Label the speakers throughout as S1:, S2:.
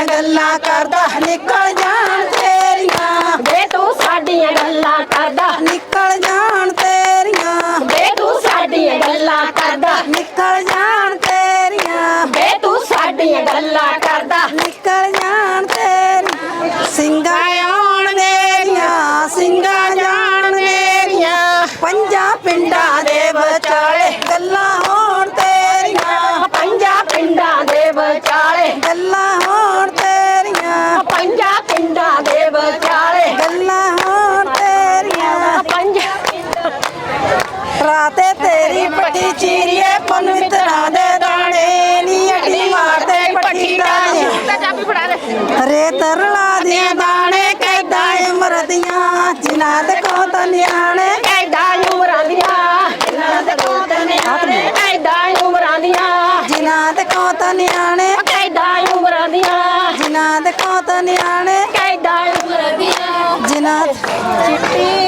S1: ਸਾਡੀਆਂ ਗੱਲਾਂ ਕਰਦਾ ਨਿਕਲ ਜਾਣ ਤੇਰੀਆਂ।
S2: ਵੇ ਤੂੰ ਸਾਡੀਆਂ ਗੱਲਾਂ ਕਰਦਾ।
S1: ਨਿਕਲ ਜਾਣ ਤੇਰੀਆਂ।
S2: ਵੇ ਤੂੰ ਸਾਡੀਆਂ ਗੱਲਾਂ ਕਰਦਾ।
S1: ਨਿਕਲ ਜਾਣ ਤੇਰੀਆਂ।
S2: ਵੇ ਤੂੰ ਸਾਡੀਆਂ ਗੱਲਾਂ ਕਰਦਾ।
S1: ਨਿਕਲ ਜਾਣ ਤੇਰੀਆਂ। ਸਿੰਘਾਂ ਆਉਣ ਮੇਰੀਆਂ ਸਿੰਘਾਂ ਜਾਣ ਮੇਰੀਆਂ। ਪੰਜਾਂ ਪਿੰਡਾਂ ਦੇ ਵਿਚਾਲੇ ਗੱਲਾਂ ਹੋਣ ਤੇਰੀਆਂ।
S2: ਪੰਜਾਂ ਪਿੰਡਾਂ ਦੇ ਵਿਚਾਲੇ
S1: ਗੱਲਾਂ ਚੀਰੀਏ ਪੁੰਨ ਮਿੱਤਰਾਂ ਦੇ ਦਾਣੇ ਨੀ ਅੱਡੀ ਮਾਰਦੇ ਪੱਟੀ ਦਾਣੇ
S2: ਦੇ
S1: ਰੇ ਤਰਲਾ ਦੀਆਂ ਦਾਣੇ ਕੈਦਾ ਮਰਦੀਆਂ ਜਿਨ੍ਹਾਂ ਦੇ ਕੋ ਤਾਂ ਨਿਆਣੇ।
S2: ਐਡਾ ਉਮਰਾਂ ਦੀਆਂ ਇਹਨਾਂ ਦੇ ਕੋਤ ਨਿਆਣੇ। ਐਡਾ ਉਮਰਾਂ ਦੀਆਂ
S1: ਜਿਨ੍ਹਾਂ ਦੇ ਕੋ ਤਾਂ ਨਿਆਣੇ।
S2: ਐਡਾ ਉਮਰਾਂ ਦੀਆਂ
S1: ਜਿਨ੍ਹਾਂ ਦੇ ਕੋ ਤਾਂ ਨਿਆਣੇ।
S2: ਐਡਾ ਉਮਰਾਂ ਦੀਆਂ।
S1: ਜਿਨ੍ਹਾਂ ਚਿੱਟੀ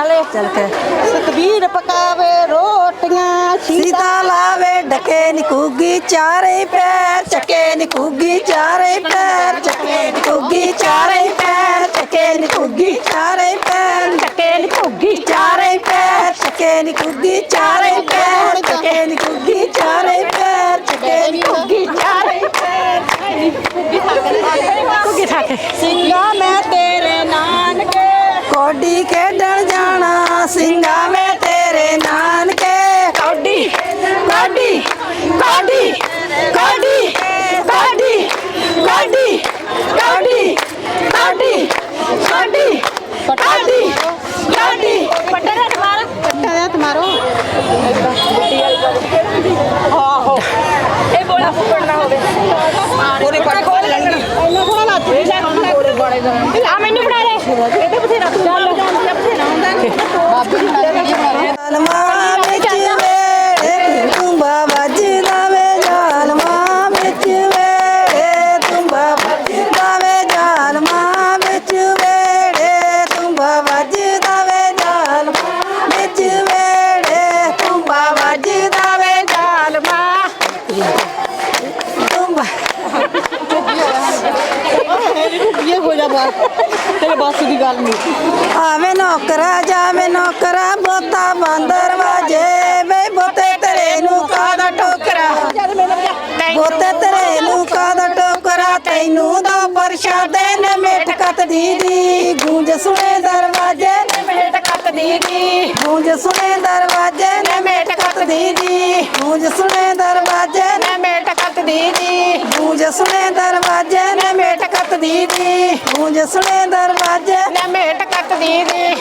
S1: खले
S3: चल के सतबीर
S1: पकावे रोटियाँ सीता लावे डके निकूगी चारे पैर चके निकूगी चारे पैर चके निकूगी चारे पैर चके निकूगी
S2: चारे पैर
S1: चके निकूगी चारे पैर चके निकूगी चारे पैर चके निकूगी चारे पैर चके
S2: निकूगी चारे
S3: पैर कुगी ठाके सिंगा
S1: ਕੋਡੀ ਖੇਡਣ ਜਾਣਾ ਸਿੰਘਾ ਮੈਂ ਤੇਰੇ ਨਾਨਕੇ
S2: ਕਾਡੀ ਕਾਡੀ ਕਾਡੀ ਕਾਡੀ ਕਾਡੀ ਕਾਡੀ ਕਾਡੀ ਕਾਡੀ ਕਾਡੀ ਕਾਡੀ ਕਾਡੀ ਪੱਟੇ ਦਾ ਮਾਰ
S3: ਪੱਟਾ ਦਾ ਮਾਰੋ
S2: ਇਹ ਬੋਲਾ ਫੁੱਟਣ ਹੋਵੇ
S1: ਪੂਰੇ ਪੱਟ ਖੋਲ ਲੈਣੀ
S3: ਇੰਨਾ ਥੋੜਾ ਲੱਤ
S2: ਆ ਮੈਨੂੰ ਫੜਾ ਲੈ Tumba. Tumba. Tumba. Tumba. Tumba.
S1: ਜਾਲਮਾ ਵਿੱਚ
S3: ਦੀ ਗੱਲ ਨਹੀਂ।
S1: ਆਵੇ ਨੌਕਰਾ ਜਾਵੇ ਨੌਕਰਾ ਬੋਤਾ ਬਾਂਦਰ ਵਾਜੇ ਵੇ ਬੋਤੇ ਤੇਰੇ ਨੂੰ ਕਾਦਾ ਟੋਕਰਾ ਬੋਤੇ ਤੇਰੇ ਨੂੰ ਕਾਦਾ ਟੋਕਰਾ ਤੈਨੂੰ ਦੋ ਪ੍ਰਸ਼ਾਦੇ ਨੇ ਮੇਟ ਕੱਤ ਦੀਦੀ ਗੂੰਜ ਸੁਣੇ ਦਰਵਾਜੇ ਨੇ
S2: ਮੇਟ ਕੱਤ ਦੀਦੀ
S1: ਗੂੰਜ ਸੁਣੇ ਦਰਵਾਜੇ ਨੇ ਮੇਟ ਕੱਤ ਦੀਦੀ ਗੂੰਜ ਸੁਣੇ ਦਰਵਾਜੇ ਨੇ
S2: ਮੇਟ ਕੱਤ ਦੀਦੀ
S1: ਗੂੰਜ ਸੁਣੇ ਦਰਵਾਜੇ ਕੱਟਦੀ ਦੀ ਤੂੰ ਜਸਣੇ ਦਰਵਾਜ਼ੇ।
S2: ਨਾ ਮੇਟ ਕੱਟਦੀ ਦੀ